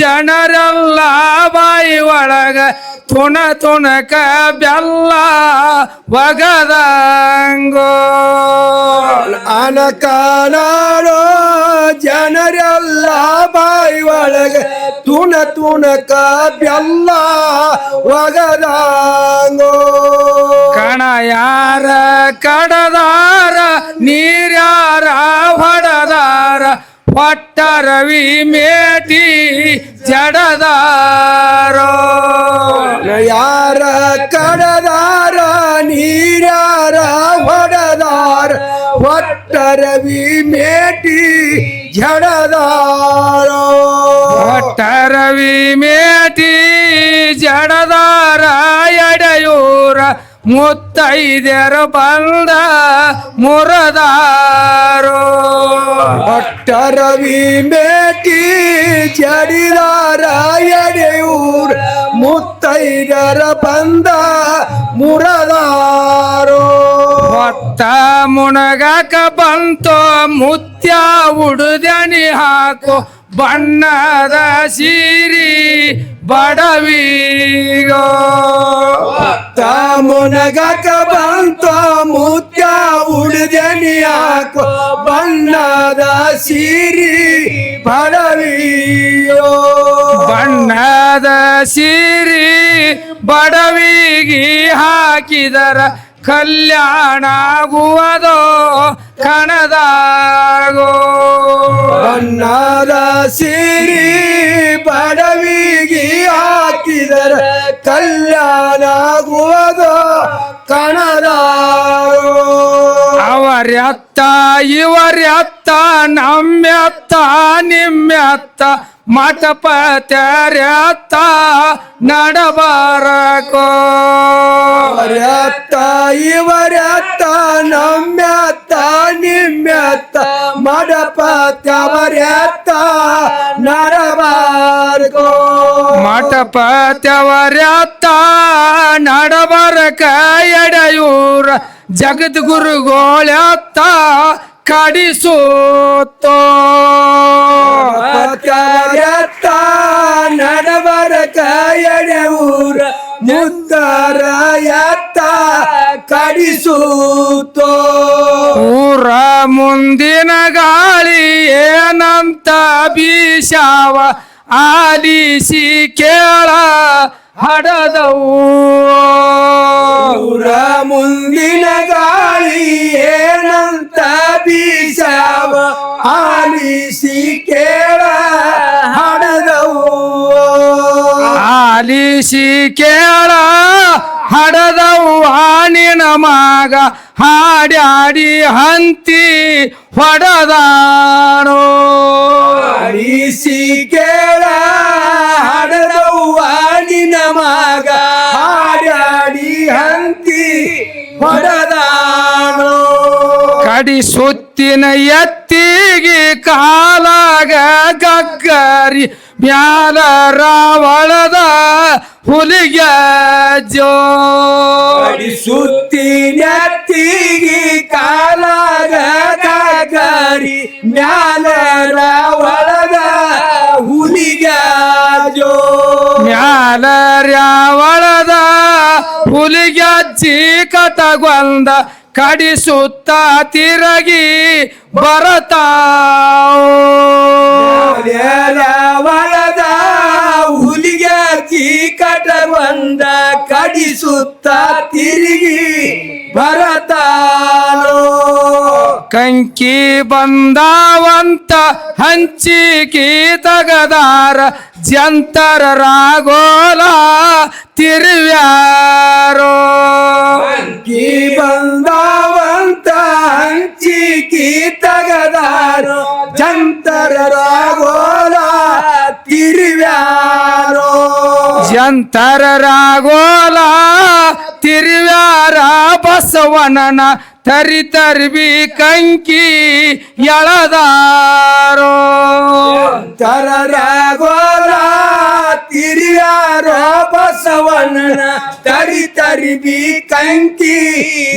ಜನರೆಲ್ಲ ಬಾಯಿ ಒಳಗ ತುಣ ತುಣಕ ಬೆಲ್ಲ ಒಗದಂಗೋ ಅನಕಾನಾಡೋ ಜನರೆಲ್ಲ ಬಾಯಿ ಒಳಗೆ ತುಣ ತುಣಕ ಬೆಲ್ಲ ಒಗದಾಂಗೋ ಕಣ ಯಾರ ಕಡದಾರ ನೀರ್ಯಾರ ಹೊಡದಾರ ರವಿ ಮೇಟಿ ಜಡದಾರೋ ಯಾರ ಕಡದಾರ ನೀರಾರ ಹೊಡದಾರ ಒಟ್ಟರವಿ ಮೇಟಿ ಜಡದಾರೋ. ಹೊಟ್ಟರವಿ ಮೇಟಿ ಜಡದಾರ ಎಡೆಯೂರ ಮುತ್ತೈದೆರ ಬಂದ ಮುರದಾರು. ಭಟ್ಟರವಿ ಮೇಟಿ ಚಡಿದಾರ ಎಡೆಯೂರ್. ಮುತ್ತೈದರ ಬಂದ ಮುರದಾರು. ಹೊತ್ತ ಮುಣಗಕ ಬಂತು ಮುತ್ಯ ಉಡುದನಿ ಹಾಕು. ಬಣ್ಣದ ಸಿರಿ ಬಡವಿಗೋ ಮುನಗಕ ಬಂತ ಮುತ್ಯ ಉಳಿದೆನಿಯಾಕೋ ಬಣ್ಣದ ಸಿರಿ ಬಡವಿಯೋ ಬಣ್ಣದ ಸಿರಿ ಬಡವಿಗಿ ಹಾಕಿದರ. ಕಲ್ಯಾಣ ಆಗುವುದೋ ಕಣದಾಗೋ? ಅನ್ನದ ಸಿರಿ ಬಡವಿಗೆ ಹಾಕಿದರ ಕಲ್ಯಾಣ ಆಗುವುದು ಕಣದಾರೋ ಅವರ್ಯತ್ತ ಇವರ್ಯತ್ತ ನಮ್ಯತ್ತ ನಿಮ್ಯತ್ತ ಮಠಪತ್ಯರ್ಯತ್ತ ನಡಬಾರಕೋ. ಅವರ್ಯತ್ತ ಇವರ್ಯತ್ತ ನಮ್ಯತ್ತ ನಿಮ್ಯತ್ತ ನಡಬಾರಕೋ. ಮಾಟಪ ಮಠಪತ್ಯವರ್ಯತ್ತ ನಡಬಾರಕ ಎಡೆಯೂರ ಜಗದ್ಗುರುಗೋಳ್ಯತ್ತ ಕಡಿಸೋತೋ ನಡವರ ನಡಬರ ಮುಂದರಯತ್ತ ಕಡಿಸೂತೋ ಊರ ಮುಂದಿನ ಗಾಳಿ ಏನಂತ ಬೀಸಾವ ಆಲಿಸಿ ಕೇಳ. ಹಡದವು. ಮುಂದಿನ ಗಾಳಿ ಏನಂತ ಬೀಸಾವ ಆಲಿಸಿ ಕೇಳ. ಹಡದವು. ಆಲಿಸಿ ಕೇಳ. ಹಡದವು. ಆನಿನ ಮಗ ಹಾಡ್ಯಾಡಿ ಹಂತಿ ಹೊಡದಾಣೋ ಆಲಿಸಿ ಕೇಳ. ಹಡದವು. ನಿನ ಮಗ ಹಾಡಾಡಿ ಹಂತಿ ಹೊಡದಾನೋ. ಕಡಿ ಸುತ್ತಿನ ಎತ್ತಿಗೆ ಕಾಲಾಗ ಗಗ್ಗರಿ ಮ್ಯಾಲ ರಾವಳದ ಹುಲಿಗ ಜೋಡಿ ಸುತ್ತಿನ ಎತ್ತಿಗೆ ಕಾಲಾಗ ಗಗ್ಗರಿ ಮ್ಯಾಲ ಜೋ ಮ್ಯಾಲ. ರಾವಳದ ಹುಲಿಗಜ್ಜಿ ಕತಗೊಂದ ಕಡಿಸುತ್ತ ತಿರಗಿ ಬರತಾವಳದ ಹುಲಿಗ ಚೀಕಟ ಬಂದ ಕಡಿಸುತ್ತ ತಿರುಗಿ ಭರತಾನೋ ಕಂಕಿ ಬಂದಾವಂತ ಹಂಚಿಕಿ ತಗದಾರ ಜಂತರ ರಾಗೋಲ ತಿರುವ್ಯಾರೋ. ಕಿ ಬಂದಾವಂತ ಹಂಚಿಕಿ ತಗದಾರ ಜಂತರ ರಾಗೋಲ ತಿರುವ್ಯಾರೋ. ಜಂತರ ರಾಗೋಲ ತಿರುವ್ಯಾರ ಬಸವನನ ತರಿ ತರ್ಬಿ ಕಂಕಿ ಎಳದಾರೋ. ತರರಾಗೋಲ ತಿರಿಯಾರೋ ಬಸವಣ್ಣನ. ತರಿ ತರಿ ಬಿ ಕಂಕಿ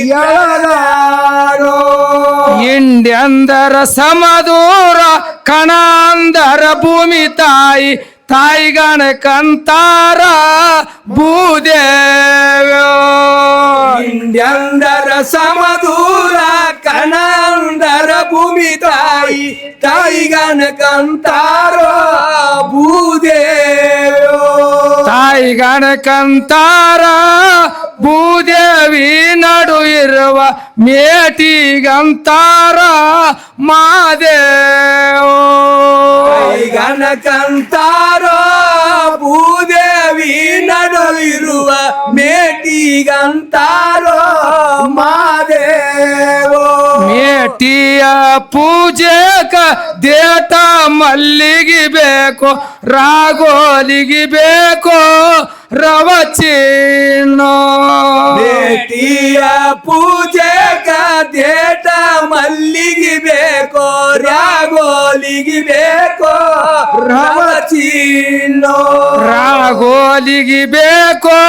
ಎಳದಾರೋ. ಇಂಡ್ಯಂದರ ಸಮದೂರ ಕಣಾಂದರ ಭೂಮಿ ತಾಯಿ ತಾಯಿಗಣ ಕಂತಾರ ಭೂದೇವ್ಯೋ. ಇಂಡ್ಯಂದರ ಸಮದೂರ ಕನಂದರ ಭೂಮಿ ತಾಯಿ ತಾಯಿಗನ ಕಂತಾರೋ ಭೂದೇವೋ. ತಾಯಿಗಣ ಕಂತಾರ ಭೂದೇವಿ ನಡು ಇರುವ ಮೇಟಿಗಂತಾರ ಮಾದೇವೋ. ತಾಯಿಗನ ಕಂತಾರೋ ಭೂದೇವಿ ಮೇಟಿ ಮೇಟಿಗಂತಾರೋ. ಮೇಟಿಯ ಪೂಜೆಕ ದೇಟ ಮಲ್ಲಿಗೆ ಬೇಕೋ ರಾಗೋಲಿಗೆ ಬೇಕು ರವ ಚಿನ್ನೋ ಬೇಟಿಯ ಪೂಜೆ ದೇಟ ಮಲ್ಲಿಗೆ ಬೇಕೋ ರಾಗೋಲಿಗೆ ಬೇಕೋ ರವ ಚಿನ್ನೋ ರಾಗೋಲಿಗೆ ಬೇಕೋ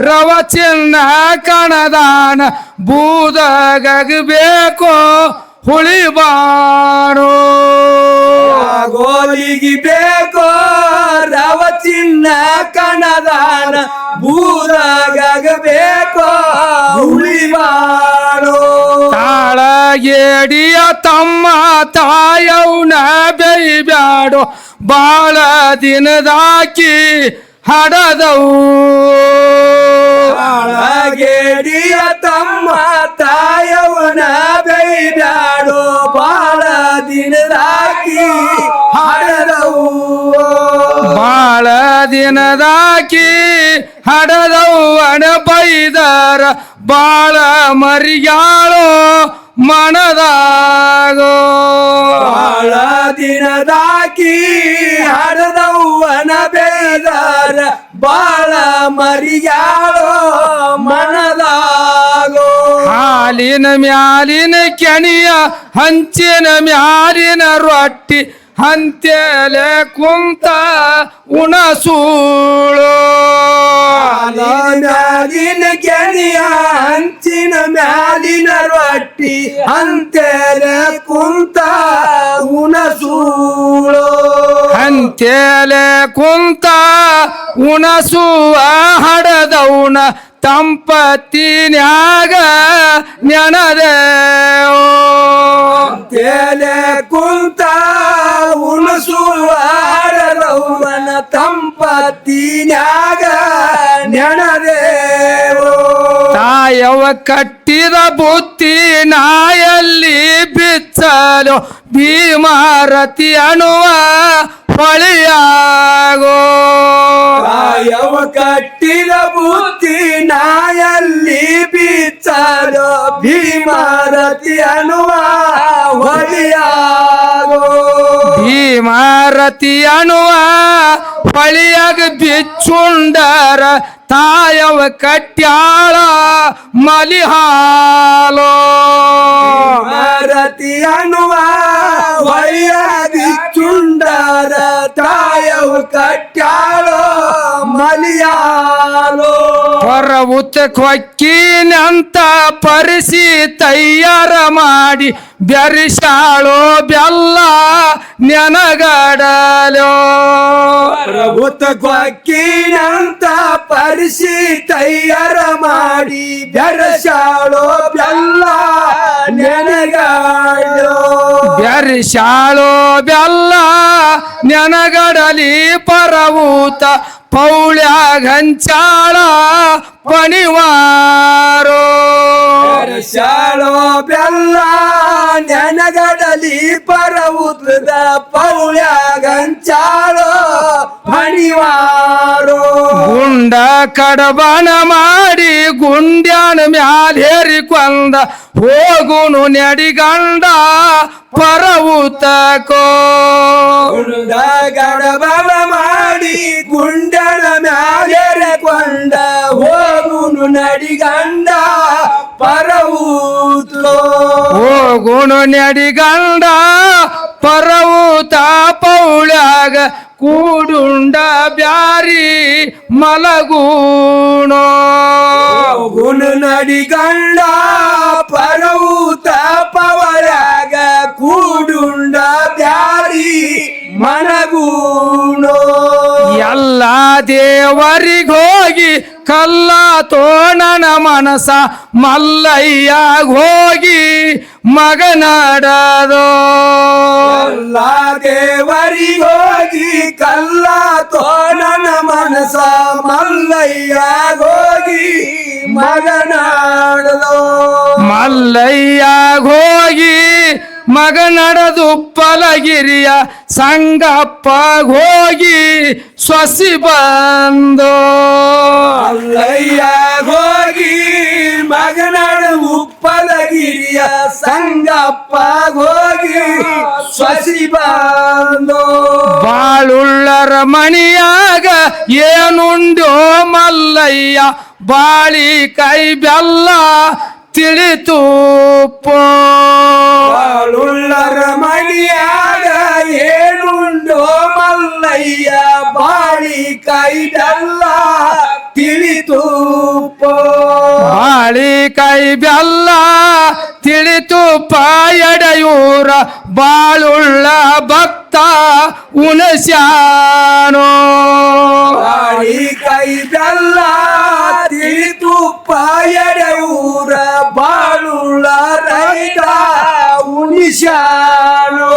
ರವ ಚಿನ್ನ ಕಣದಾನ ಬೂದಗಗ ಬೇಕೋ ಹುಳಿ ಬಾಣೋ ರಾಗೋಲಿಗೆ ಬೇಕೋ ರವ ಚಿನ್ನ ಕಣದಾನ ಬೂದಾಗ ಬೇಕೋ ಉಳಿವಾಡೋ ತಾಳಗೇಡಿಯ ತಮ್ಮ ತಾಯವ್ನ ಬೇಯ್ಬ್ಯಾಡೋ ಬಾಳ ದಿನದಾಕಿ ಹಡದವು. ಬಾಳಗೇಡಿಯ ತಮ್ಮ ತಾಯವನ ಬೈದಾಡೋ ಬಾಳ ದಿನದಾಕಿ ಹಾಡದವು. ಬಾಳ ದಿನದಾಕಿ ಹಡದವ್ವನ ಬೈದಾರ ಬಾಳ ಮರಿಯಾಳೋ ಮನದಾಗೋ ಬಾಳ ದಿನದಾಕಿ ಹಡದವ್ವನ ಬೇದಾರ ಬಾಳ ಮರಿಯಾಳೋ ಮನದಾಗೋ ಹಾಲಿನ ಮ್ಯಾಲಿನ ಕೆಣಿಯ ಹಂಚಿನ ಮ್ಯಾಲಿನ ರೊಟ್ಟಿ ಹಂತೆಲೆ ಕುಂತ ಉಣಸೂಳು. ಮ್ಯಾಲಿನ ಕೆಣಿಯ ಹಂಚಿನ ಮ್ಯಾಲಿನ ರೊಟ್ಟಿ ಹಂತೆಲೆ ಕುಂತ ಉಣಸೂಳೋ. ಹಂತೆಲೆ ಕುಂತ ಉಣಸುವ ಹಡದೌನ ನೆನದೇ ನೆನದೇವೋ. ತೆಲೆ ಕುಂತ ಉಣಸುವ ತಂಪತಿ ತಂಪತ್ತಿನ್ಯಾಗ ನೆನದೇವೋ ತಾಯವ ಕಟ್ಟಿದ ಬುತ್ತಿ ನಾಯಲ್ಲಿ ಬಿಚ್ಚಲು ಭೀಮಾರತಿ ಅಣುವ ಹೊಳಿಯಾಗೋ ಕಾಯವ ಕಟ್ಟಿದ ಬುತ್ತಿ ನಾಯಲ್ಲಿ ಬಿಚ್ಚಲು ಭೀಮಾರತಿ ಅಣುವ ಹೊಳಿಯಾಗೋ ಭೀಮಾರತಿ ಅಣುವ ಹೊಳಿಯಾಗ ಬಿಚ್ಚುಂಡರ ತಾಯವ ಕಟ್ಯಾಳ ಮಲಿಹಾಲೋ ಭಾರತಿ ಅನ್ನುವ ಹೊಯ್ಯಾದಿ ಚುಂಡರ ತಾಯವು ಕಟ್ಟಾಳೋ ಮಲಿಯಾಲೋ ಹೊರ ಉತ್ತ ಕೊಕ್ಕಿನಂತ ಪರಿಸಿ ತಯಾರ ಮಾಡಿ ಬೆರಿಸಾಳೋ ಬೆಲ್ಲ ನೆನಗಡಲೋ. ಕೊಕ್ಕಿನಂತ ಪರಿಸಿ ತಯಾರ ಮಾಡಿ ಬೆರಸಾಳೋ ಬೆಲ್ಲ ನೆನಗಾಡೋ ಬೆರಿಸಾಳೋ ಬೆಲ್ಲ ನೆನಗಡಲಿ ಪರವೂತ ಪೌಳ್ಯಾಗ ಹಂಚಾಳ ಪಣಿವಾರೋ ಶಾಳೋ ಬೆಲ್ಲ ನೆನಗಡಲಿ ಪರವುತ್ತದ ಪೌಳ್ಯಾಗಂಚಾಳೋ ಫಣಿವಾರೋ ಗುಂಡ ಕಡಬನ ಮಾಡಿ ಗುಂಡ್ಯಾನ ಮ್ಯಾಲೇರಿಕೊಂದ ಹೋಗುನು ನೆಡಿಗಂಡ ಪರವುತಕೋ ಗುಂಡ ಕಡಬನ ಮಾಡಿ ಗುಂಡನ ಕೊಂದ ಹೋಗುನು ನಡಿಗಂಡ ಓ ಹೋಗುನು ನೆಡಿಗಂಡ ಪರವುತ ಪೌಳ್ಯಾಗ ಕೂಡುಂಡ ಬ್ಯಾರಿ ಮಲಗೂಣೋ. ಗುಣ ನಡಿಗಂಡ ಪರವೂತ ಹೋಗಿ ದೇವರಿಗೋಗಿ ಕಲ್ಲ ತೋಣನ ಮನಸ ಮಲ್ಲಯ್ಯ ಹೋಗಿ ಮಗನಾಡದೋ. ಎಲ್ಲ ದೇವರಿಗೋಗಿ ಕಲ್ಲ ತೋಣನ ಮನಸ ಮಲ್ಲಯ್ಯ ಹೋಗಿ ಮಗನಾಡದೋ. ಮಲ್ಲಯ್ಯ ಹೋಗಿ ಮಗನಡದು ಪಲಗಿರಿಯ ಸಂಗಪ್ಪ ಹೋಗಿ ಸೊಸಿ ಬಂದು. ಅಲ್ಲಯ್ಯ ಹೋಗಿ ಮಗನಾಡ ಉಪ್ಪಲಗಿರಿಯ ಸಂಗಪ್ಪ ಹೋಗಿ ಸ್ವಸಿ ಬಂದು. ಬಾಳುಳ್ಳರ ಮಣಿಯಾಗ ಏನುಂಡೋ ಮಲ್ಲಯ್ಯ ಬಾಳಿ ಕೈ ಬೆಲ್ಲ ತಿಳಿತು ಬಾಳುಳ್ಳರ ಮಣಿಯಾಗ ಏನುಂಡೋ ಮಲ್ಲಯ್ಯ ಬಾಳಿ ಕೈದಲ್ಲ ತಿಳಿತು ಬಾಳಿ ಕೈ ಬೆಲ್ಲ ತಿಳಿತು ಪಾಯಡೆಯೂರ ಬಾಳುಳ್ಳ ಭಕ್ತ ಉಣಸ್ಯಾನೋ ಬಾಳಿ ಕೈದಲ್ಲ ತಿಳಿತು ಪಾಯಡೆಯೂರ ಊರ ಬಾಳುಳ್ಳ ರೈತ ಉಣಿಶಾನೋ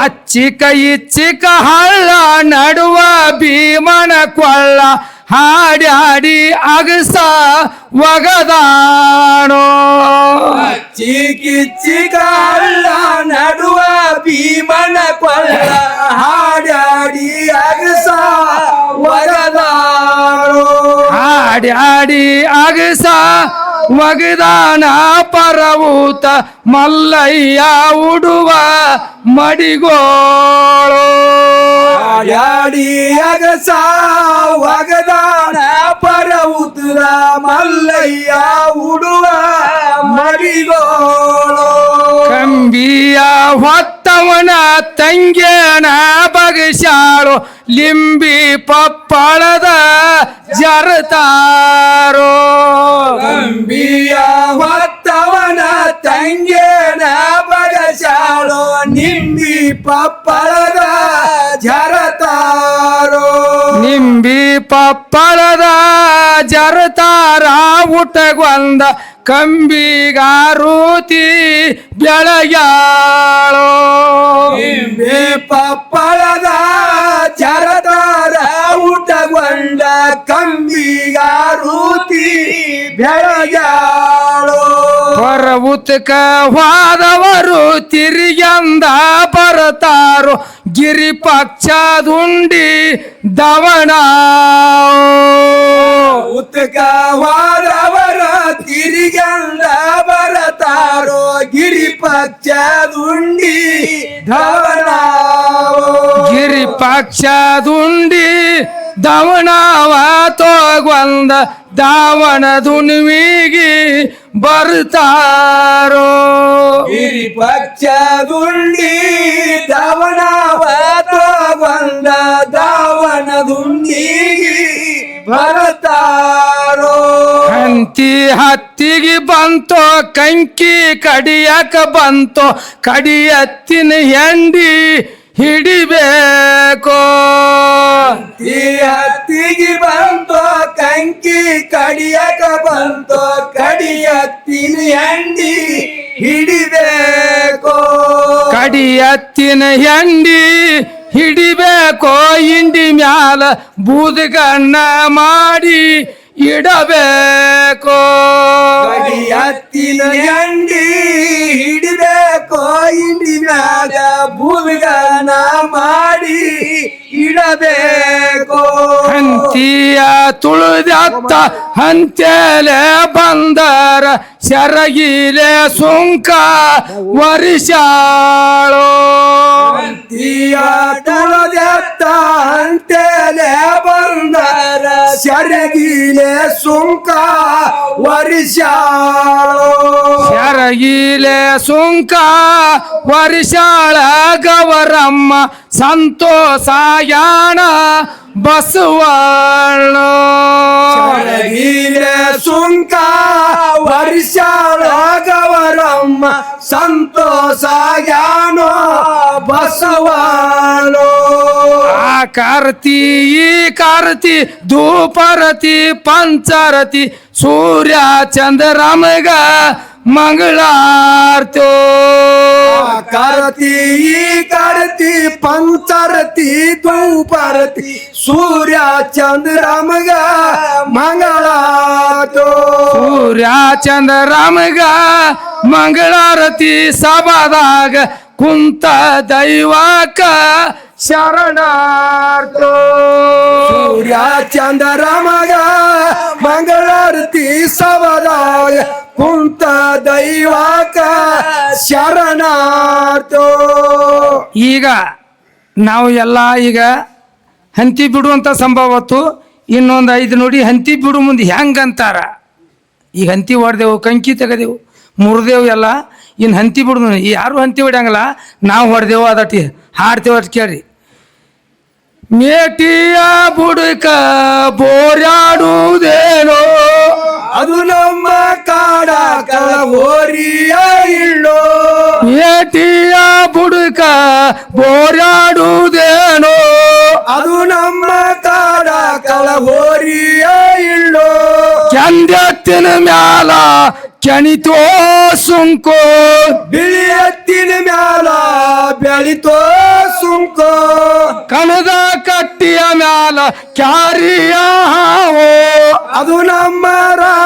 ಅಚ್ಚಿಕ ಇಚ್ಚಿಕ ಹಳ್ಳ ನಡುವ ಭೀಮನ ಕೊಳ್ಳ ಹಾಡ್ಯಾಡಿ ಅಗಸ ಒಗದಾಣೋ. ಚಿಕ್ಕಿ ಚಿಕ್ಕಲ್ಲ ನಡುವ ಭೀಮನ ಕೊಲ್ಲ ಹಾಡಾಡಿ ಹಾಡ್ಯಾಡಿ ಅಗಸ ಒಗದಾನ ಪರವೂತ ಮಲ್ಲಯ್ಯ ಉಡುವ ಮಡಿಗೋಳು. ಆಡಿ ಅಗಸ ವಗದಾನ ಪರವೂತ ಮಲ್ಲಯ್ಯ ಉಡುವ ಮಡಿಗೋಳು. ಕಂಬಿಯ ಹೊತ್ತವನ ತಂಗೇನ ಬಗಸಾಳು. ಲಿಂಬಿ ಪಪ್ಪಳದ ಜರತಾರೋ. ಲಂಬಿಯ ಹೊತ್ತವನ ತಂಗೇನ ಬಗಸಾಳು. ನಿಂಬಿ ಪಪ್ಪಳದ ಜರತಾರೋ. ನಿಂಬಿ ಪಪ್ಪಳದ ಜರತಾರ ಊಟಗೊಂದ ಕಂಬಿಗಾರೂತಿ ಬೆಳಗ್ಯಾಳೋ ನಿಂಬಿ ಪಪ್ಪಳದ ಜರತಾರ ಊಟಗೊಂಡ ಕಂಬಿಗಾರೂತಿ ಬೆಳಗ್ಯಾಳೋ. ಪರ್ವತಕ ವಾದವರು ತಿರುಗಂದ ಬರತಾರೋ. ಗಿರಿ ಪಕ್ಷದುಂಡಿ ದವಣ ಉತ್ಕವಾದವರ ತಿರುಗಂದ ಬರತಾರೋ. ಗಿರಿ ಪಕ್ಷದುಂಡಿ ಗಿರಿ ಪಕ್ಷದುಂಡಿ ದವಣವ ತೋಗೊಂದ ದಾವಣ ದುನ್ವಿಗಿ ಬರ್ತಾರೋ? ಗಿರಿ ಪಕ್ಷದುಂಡಿ ಧವನಾವ ತಗೊಂಡ ದಾವಣ ದುಂಡಿಗಿ ಬರ್ತಾರೋ? ಹಂತಿ ಹತ್ತಿಗೆ ಬಂತೋ ಕಂಕಿ ಕಡಿಯಕ ಬಂತೋ ಕಡಿಯತ್ತಿನ ಹೆಂಡಿ ಹಿಡಿಬೇಕೋ. ಈ ಹತ್ತಿಗೆ ಬಂತೋ ಕಂಕಿ ಕಡಿಯಕ ಬಂತೋ ಕಡಿಯತ್ತಿನ ಹಂಡಿ ಹಿಡಿಬೇಕೋ. ಕಡಿಯತ್ತಿನ ಹೆಂಡಿ ಹಿಡಿಬೇಕೋ. ಇಂಡಿ ಮ್ಯಾಲ ಬೂದಗಣ್ಣ ಮಾಡಿ ಇಡಬೇಕೋ. ಕಡಿಯತ್ತಿನ ಹಂಡಿ ಹಿಡಬೇಕು. ಇಂಡಿ ಮ್ಯಾಗ ಭೂಮಿಗನ ಮಾಡಿ ಇಡಬೇಕು. ಹಂತಿಯ ತುಳಿದತ್ತ ಹಂತೆಲೆ ಬಂದರ ಸೆರಗಿಲೆ ಸುಂಕ ವರಿಷಾಳೋ ಹಂತಿಯ ತುಳಿದತ್ತ ಅಂತೆಲೆ ಸೆರಗಿಲೆ ಸುಂಕ ವರಿಸಾಳೋ ಸೆರಗಿಲೆ ಸುಂಕ ವರ್ಷಾಳ ಗವರಮ್ಮ ಸಂತೋಷ ಬಸವಣ್ಣ ಚರಗಿಲೆ ಸುಂಕ ವರ್ಷಾಳ ಗವರಮ್ಮ ಸಂತೋಷ ಜ್ಞಾನೋ ಬಸವಾನೋ ಆ ಕಾರ್ತಿ ಈ ಕಾರ್ತಿ ಧೂಪರತಿ ಪಂಚರತಿ ಸೂರ್ಯ ಚಂದ್ರಮಗ ಮಂಗಳಾರ್ತೋ ಕರತಿ ಈ ಕರತಿ ಪಂಚರತಿ ಧೂಪರತಿ ಸೂರ್ಯ ಚಂದ್ರಮಗ ಮಂಗಳಾತೋ ಸೂರ್ಯ ಚಂದ್ರಮಗ ಮಂಗಳಾರತಿ ಸಭಾದಾಗ ಕುಂತ ದೈವಕ ಶರಣಾರ್ಥೋ ಸೂರ್ಯ ಚಂದ್ರಮಗ ಮಂಗಳಾರತಿ ಸಭಾದಾಗ ಕುಂತ ದೈವಕ ಶರಣಾರ್ಥೋ ಈಗ ನಾವು ಎಲ್ಲ ಈಗ ಹಂತಿ ಬಿಡುವಂಥ ಸಂಭವತ್ತು ಇನ್ನೊಂದು ಐದು ನೋಡಿ ಹಂತಿ ಬಿಡು ಮುಂದೆ ಹೆಂಗೆ ಅಂತಾರ? ಈಗ ಹಂತಿ ಹೊಡೆದೆವು, ಕಂಕಿ ತೆಗೆದೆವು, ಮುರಿದೆವು ಎಲ್ಲ. ಇನ್ನು ಹಂತಿ ಬಿಡು ಯಾರು ಹಂತಿ ಹೊಡ್ಯಂಗಲ್ಲ? ನಾವು ಹೊಡೆದೆವು ಅದಟ್ಟಿ ಹಾಡ್ತೇವೆ ಅಟ್ ಕೇಳ್ರಿ. ಮೇಟಿಯ ಬುಡಕ ಬೋರ್ಯಾಡುವುದೇನೋ ಅದು ನಮ್ಮ ಕಾಡ ಕಳಗೋರಿಯ ಇಳ್ಳೋ ಏಟಿಯ ಬುಡಕ ಬೋರಾಡುವುದೇನೋ. ಅದು ನಮ್ಮ ಕಾಡ ಕಳಗೋರಿಯ ಇಳ್ಳೋ ಚಂದತ್ತಿನ ಮ್ಯಾಲ ಕೆಣಿತೋ ಸುಂಕೋ. ಬಿಳಿ ಎತ್ತಿನ ಮ್ಯಾಲ ಬೆಳಿತೋ ಸುಂಕೋ. ಕಣದ ಕಟ್ಟಿಯ ಮ್ಯಾಲ ಕ್ಯಾರಿಯ ಹಾವೋ. ಅದು ನಮ್ಮ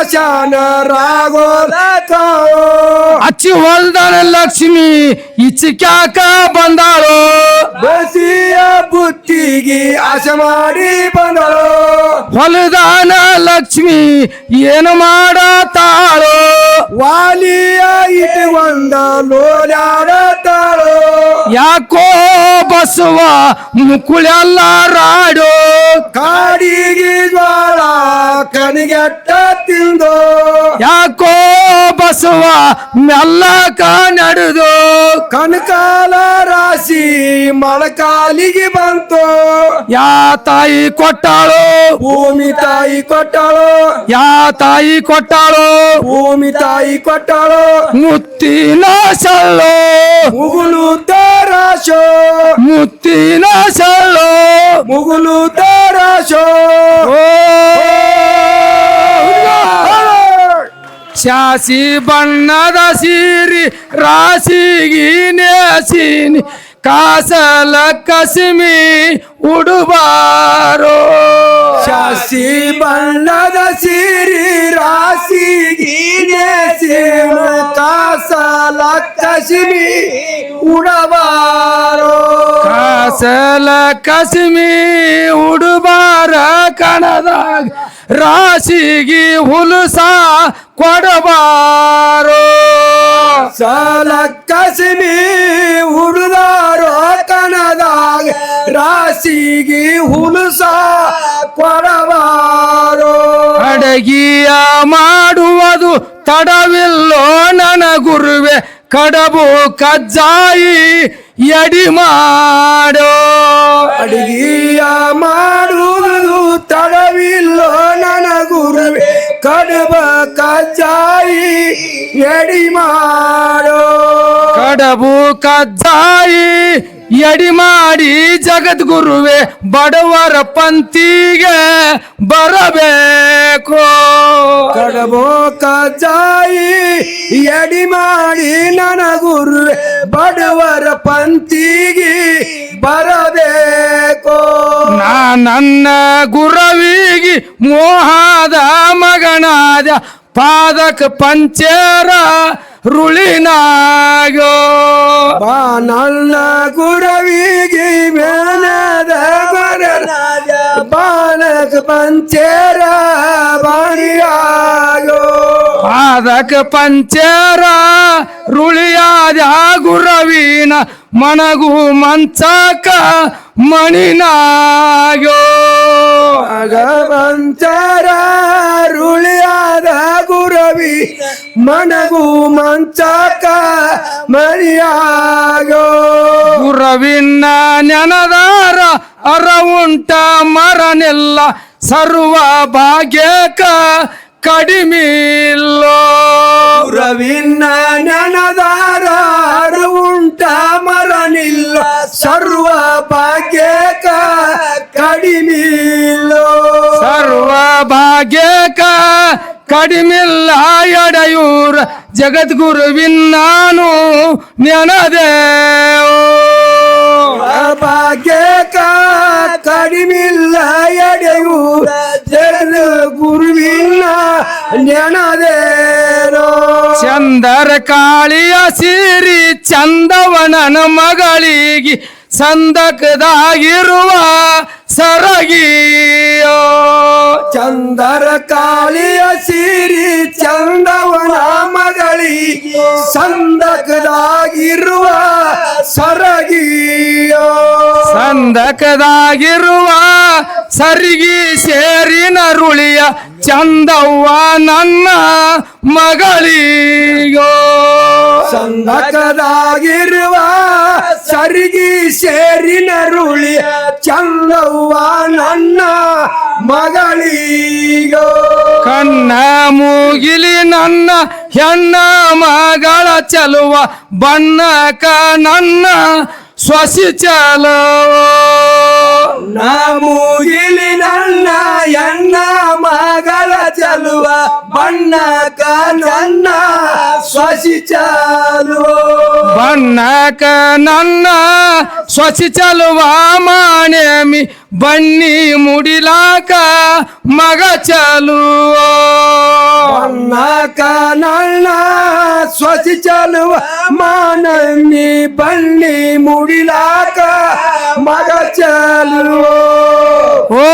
ರಾಶನ ರಾಗೋದ ಕಾವೋ ಅಚ್ಚಿ ಹೊಲ್ದನ ಲಕ್ಷ್ಮಿ ಇಚ್ಚಿಕ್ಯಾಕ ಬಂದಾಳು. ಬಸಿಯ ಬುತ್ತಿಗೆ ಆಸೆ ಮಾಡಿ ಬಂದಳು. ಹೊಲದಾನ ಲಕ್ಷ್ಮಿ ಏನು ಮಾಡತಾಳು? ವಾಲಿಯ ಇಟ್ಕೊಂಡ ಲೋಲಾಡತಾಳು ಯಾಕೋ ಬಸವ ಮುಕುಳೆಲ್ಲ ರಾಡು? ಕಾಡಿಗೆ ಜ್ವಾಳ ಕಣಿಗೆಟ್ಟ ತಿಂದು. ಯಾಕೋ ಬಸವ ಮೆಲ್ಲಕ ನಡೆದು ಕನಕಾಲ ರಾಶಿ ಮೊಳಕಾಲಿಗೆ ಬಂತು ಯಾ ತಾಯಿ ಕೊಟ್ಟಾಳು ಭೂಮಿ ತಾಯಿ ಕೊಟ್ಟಳು ಯಾ ತಾಯಿ ಕೊಟ್ಟಾಳು ಭೂಮಿ ತಾಯಿ ಕೊಟ್ಟಳು ಮುತ್ತಿನ ಸಳ್ಳು ಮುಗುಲು ತರಾಶೋ ಮುತ್ತಿನ ಸಳ್ಳು ಮುಗುಲು ತರಾಶೋ ಓ ಶಾಸಿ ಬಣ್ಣದ ಸೀರಿ ರಾಸಿಗಿ ನೇಸಿನಿ ಕಾಸಲ ಕಸಿಮಿ ಉಡುಬಾರೋ. ಶಾಸಿ ಬಣ್ಣದ ಸಿರಿ ರಾಶಿಗೆ ನೇಸಿನ ಕಾಸಲ ಕಸಿಮಿ ಉಡಬಾರೋ. ಕಾಸಲ ಕಸಿಮಿ ಉಡುಬಾರ ಕಣದಾಗ ರಾಶಿಗಿ ಹುಲುಸ ಕೊಡಬಾರೋ. ಸಾಲ ಕಸಿಮಿ ಹುಡುದಾರೋ ಕನದಾಗ ರಾಶಿಗೆ ಹುಲುಸ ಕೊಡಬಾರೋ. ಅಡಗಿಯ ಮಾಡುವುದು ತಡವಿಲ್ಲೋ ನನ್ನ ಗುರುವೆ ಕಡಬು ಕಜ್ಜಾಯಿ ಎಡಿ ಮಾಡೋ. ಅಡಿಗೆಯ ಮಾಡುವುದು ತಡವಿಲ್ಲೋ ನನ್ನ ಗುರುವೆ ಕಡಬ ಕಜ್ಜಾಯಿ ಎಡಿ ಮಾಡೋ ಕಡಬು ಕಜ್ಜಾಯಿ ಎಡಿ ಮಾಡಿ ಜಗದ್ಗುರುವೆ ಬಡವರ ಪಂತಿಗೆ ಬರಬೇಕು. ಕಡಬೋ ಕಜಾಯಿ ಎಡಿ ಮಾಡಿ ನನ್ನ ಗುರುವೆ ಬಡವರ ಪಂತಿಗೆ ಬರಬೇಕು. ನಾ ನನ್ನ ಗುರವಿಗಿ ಮೋಹದ ಮಗನಾದ ಪಾದಕ ಪಂಚೇರ ರುಳಿನಾಗೋ. ಬಾ ನನ್ನ ಗುರವಿಗೆ ಮೇನದ ಗೊರನಾದ ಬಾಲಕ ಪಂಚೇರ ಬಾರಿಯಾಗೋ. ಪಾದಕ ಪಂಚೇರ ರುಳಿಯಾದ ಗುರವೀನ ಮನಗು ಮಂಚಕ ಮಣಿನಾಗೋ. ಪಂಚರ ರುಳಿಯಾದ ಗುರವಿ ಮನಗು ಮಂಚಕ ಮರಿಯಾಗೋ. ಗುರವಿನ ನೆನದಾರ ಅರ ಉಂಟ ಮರನೆಲ್ಲ ಸರ್ವ ಭಾಗ್ಯಕ. ಕಡಿಮಿಲ್ಲೋ. ರವಿನ್ನ ನೆನದಾರ ಉಂಟ ಮರನಿಲ್ಲ. ಸರ್ವ ಭಾಗ್ಯಕ ಕಡಿಮಿಲ್ಲೋ. ಸರ್ವ ಭಾಗ್ಯಕ ಕಡಿಮಿಲ್ಲ ಎಡೆಯೂರ. ಜಗದ್ಗುರುವಿನ್ ನಾನು ನೆನದೇವು. ಭಾಗ್ಯಕ ಕಡಿಮಿಲ್ಲ ಎಡೆಯು. ಜನ ಗುರುವಿನ ನೆನದೇರೋ ಚಂದರ ಕಾಳಿಯ ಸಿರಿ ಚಂದವನನ ಮಗಳಿಗೆ ಸಂದಕದಾಗಿರುವ ಸರಗಿಯೋ. ಚಂದರ ಕಾಳಿಯ ಸಿರಿ ಚಂದವನ ಮಗಳಿ ಸಂದಕದಾಗಿರುವ ಸರಗಿಯೋ. ಸಂದಕದಾಗಿರುವ ಸರಿಗಿ ಸೇರಿನ ರುಳಿಯ ಚಂದವ್ವ ನನ್ನ ಮಗಳಿಗೋ. ಸಂದಕದಾಗಿರುವ ಸರಿಗಿ ಸೇರಿನ ರುಳಿಯ ಚಂದವ್ವ ನನ್ನ ಮಗಳಿಗೋ. ಕನ್ನ ಮೂಗಿಲಿ ನನ್ನ ಹೆಣ್ಣ ಮಗಳ ಚಲುವ ಬಣ್ಣಕ ನನ್ನ ಸ್ವಸಿ ಚಲೋ ನಾಮೂಗಿಲಿ ನನ್ನ ಎನ್ನ ಮಗಳ ಚಲುವ ಬಣ್ಣ ನನ್ನ ಸ್ವಸಿ ಚಲುವ. నాక నన్న మానేమి బన్ని ముడిలాక మగ చలు. నాక నన్న స్వసిచలు మానమి బన్ని ముడిలాక మగ చలు. ఓ